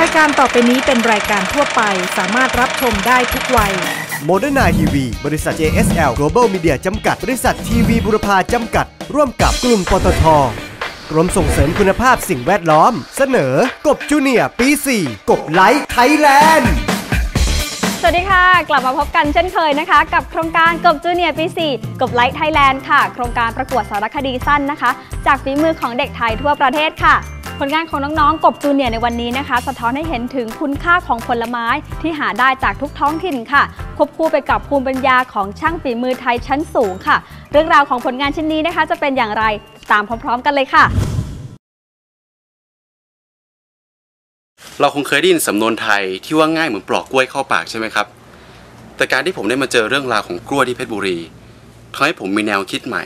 รายการต่อไปนี้เป็นรายการทั่วไปสามารถรับชมได้ทุกวัย โมเดิร์นไนทีวีบริษัท JSL Global Media จำกัด บริษัททีวีบุรพาจำกัด ร่วมกับกลุ่มปตทกรมส่งเสริมคุณภาพสิ่งแวดล้อม เสนอกบจูเนียร์ปี 4 กบไลท์ไทยแลนด์ สวัสดีค่ะ กลับมาพบกันเช่นเคยนะคะ กับโครงการกบจูเนียร์ปี 4 กบไลท์ไทยแลนด์ค่ะ โครงการประกวดสารคดีสั้นนะคะ จากฝีมือของเด็กไทยทั่วประเทศค่ะ ผลงานของน้องๆ กบจูเนียร์ในวันนี้นะคะ สะท้อนให้เห็นถึงคุณค่าของผลไม้ที่หาได้จากทุกท้องถิ่นค่ะ ควบคู่ไปกับภูมิปัญญาของช่างฝีมือไทยชั้นสูงค่ะ เรื่องราวของผลงานชิ้นนี้นะคะ จะเป็นอย่างไรตามพร้อมๆ กันเลยค่ะ เราคงเคยได้ยินสำนวนไทยที่ว่าง่ายเหมือนปลอกกล้วยเข้าปากใช่ไหมครับ แต่การที่ผมได้มาเจอเรื่องราวของกล้วยที่เพชรบุรีทำให้ผมมีแนวคิดใหม่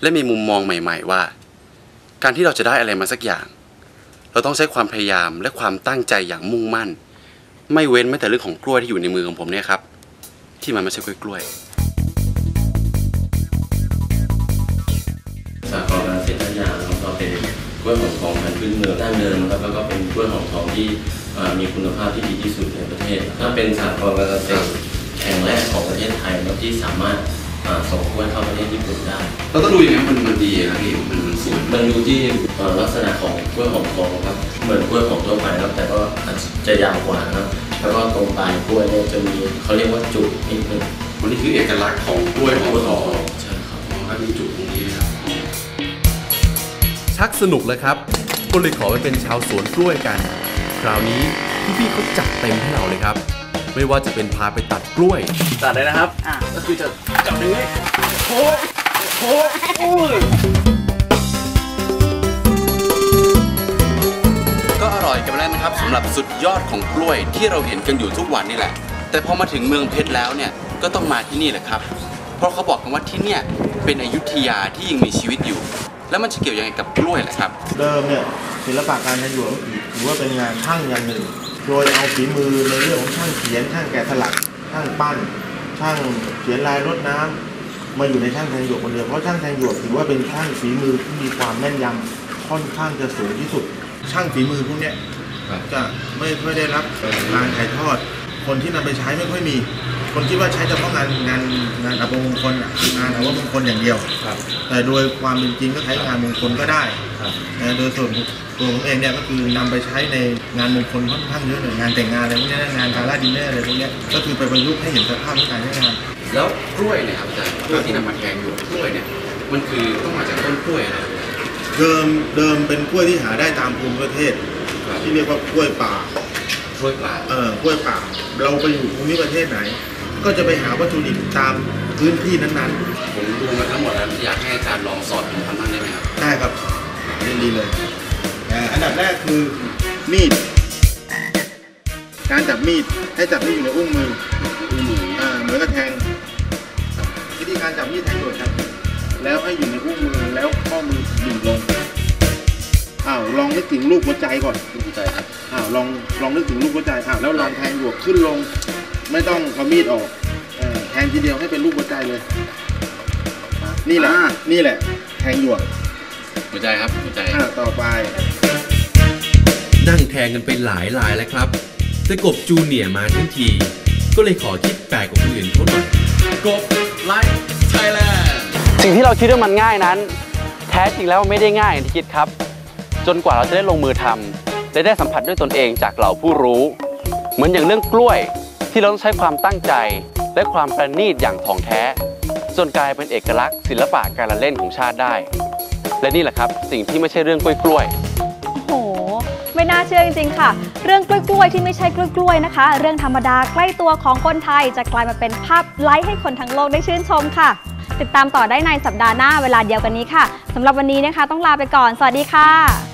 และมีมุมมองใหม่ ๆ ว่า การที่เราจะได้อะไรมาสักอย่าง เราต้องใช้ความพยายามและความตั้งใจอย่างมุ่งมั่น ไม่เว้นแม้แต่เรื่องของกล้วยที่อยู่ในมือของผมเนี่ยครับ ที่มันไม่ใช่กล้วยกล้วยสากลการเกษตรยางนะครับก็เป็นกล้วยหอมทองพันธุ์พื้นเมืองดั้งเดิมนะครับแล้วก็เป็นกล้วยหอมทองที่อ่ามีคุณภาพที่ดีที่สุดในประเทศ ถ้าเป็นสากลการเกษตรแห่งแรกของประเทศไทยนะครับที่สามารถอ่าส่งกล้วยเข้าประเทศญี่ปุ่นได้ เราต้องดูยังไงมันมันดีนะพี่มัน มันสวยมันดูที่อ่าลักษณะของกล้วยหอมทองครับ เหมือนกล้วยหอมทั่วไปครับแต่ก็อาจจะยาวกว่านะครับ แล้วก็ตรงปลายกล้วยเนี่ยจะมีเขาเรียกว่าจุกนิดนึงวันนี้คือเอกลักษณ์ของกล้วยหอมทองใช่ครับมันมีจุดตรงนี้นะครับ ชักสนุกแล้วครับก็เลยขอไปเป็นชาวสวนกล้วยกัน คราวนี้พี่ๆเขาจัดเต็มให้เราเลยครับไม่ว่าจะเป็นพาไปตัดกล้วย ตัดเลยนะครับก็คือจะจับอย่างนี้โอ้ยโอ้ยโอ้ย กันไปแล้วนะครับสำหรับสุดยอดของกล้วยที่เราเห็นกันอยู่ทุกวันนี่แหละ แต่พอมาถึงเมืองเพชรแล้วเนี่ยก็ต้องมาที่นี่แหละครับ เพราะเขาบอกกันว่าที่เนี่ยเป็นอยุธยาที่ยังมีชีวิตอยู่ แล้วมันจะเกี่ยวยังไงกับกล้วยล่ะครับ เดิมเนี่ยศิลปะการใช้หยวกถือว่าเป็นงานช่างอย่างหนึ่ง โดยเอาฝีมือในเรื่องของช่างเขียนช่างแกะสลักช่างปั้น ช่างเขียนลายรดน้ำมาอยู่ในช่างแทงหยวกคนเดียวเพราะช่างแทงหยวกถือว่าเป็นช่างฝีมือที่มีความแม่นยำค่อนข้างจะสูงที่สุด ช่างฝีมือพวกเนี้ย จะไม่ไม่ได้รับการถ่ายทอด คนที่นำไปใช้ไม่ค่อยมี คนคิดว่าใช้เฉพาะงานงานงานอัปมงคลอะงานอัปมงคลอย่างเดียวแต่โดยความเป็นจริงก็ใช้งานมงคลก็ได้นะโดยส่วนตัวผมเองเนี่ยก็คือนำไปใช้ในงานมงคลค่อนข้างเยอะเลยงานแต่งงานอะไรพวกเนี้ยงานกาลาดินเนอร์อะไรพวกเนี้ยก็คือไปประยุกต์ให้เห็นสภาพของการใช้งาน แล้วกล้วยเนี่ยครับอาจารย์กล้วยที่นำมาแกงอยู่กล้วยเนี่ยมันคือต้องมาจากต้นกล้วยอะไรเดิมเดิมเป็นกล้วยที่หาได้ตามภูมิประเทศครับ ที่เรียกว่ากล้วยป่ากล้วยป่าเออกล้วยป่า เราไปอยู่ภูมิประเทศไหน ก็จะไปหาวัตถุดิบตามพื้นที่นั้นผมดูมาทั้งหมดแล้วอยากให้อาจารย์ลองสอนผมทำบ้างได้ไหมครับ ๆ ได้ครับยินดีเลยอ่าอันดับแรกคือมีด การจับมีดให้จับมีดอยู่ในอุ้งมืออุ้งมืออ่าเหมือนกับแทงวิธีการจับมีดแทงหยวกครับ แล้วให้อยู่ในอุ้งมือแล้วข้อมือดิ่งลงอ้าว ลองนึกถึงลูกหัวใจก่อนคุณใจครับอ้าวลองลองนึกถึงลูกหัวใจอ้าวแล้วลองแทงหยวกขึ้นลง ไม่ต้องเอามีดออกเออแทงทีเดียวให้เป็นลูกหัวใจเลย นี่แหละนี่แหละ แทงหยวกหัวใจครับหัวใจอ่าต่อไป นั่งแทงกันไปหลายลายแล้วครับแต่กบจูเนียร์มาทั้งที ก็เลยขอคิดแปลกกว่าคนอื่นเขาหน่อย กบไลท์ไทยแลนด์ สิ่งที่เราคิดว่ามันง่ายนั้น แท้จริงแล้วไม่ได้ง่ายอย่างที่คิดครับ จนกว่าเราจะได้ลงมือทำและได้สัมผัสด้วยตนเองจากเหล่าผู้รู้ เหมือนอย่างเรื่องกล้วยที่เราต้องใช้ความตั้งใจและความประณีตอย่างถ่องแท้ จนกลายเป็นเอกลักษณ์ ศิลปะการละเล่นของชาติได้ และนี่แหละครับสิ่งที่ไม่ใช่เรื่องกล้วยโอ้โห ไม่น่าเชื่อจริงๆค่ะ เรื่องกล้วยๆที่ไม่ใช่กล้วยๆนะคะ เรื่องธรรมดาใกล้ตัวของคนไทยจะกลายมาเป็นภาพไลฟ์ให้คนทั้งโลกได้ชื่นชมค่ะ ติดตามต่อได้ในสัปดาห์หน้าเวลาเดียวกันนี้ค่ะสำหรับวันนี้นะคะ ต้องลาไปก่อน สวัสดีค่ะ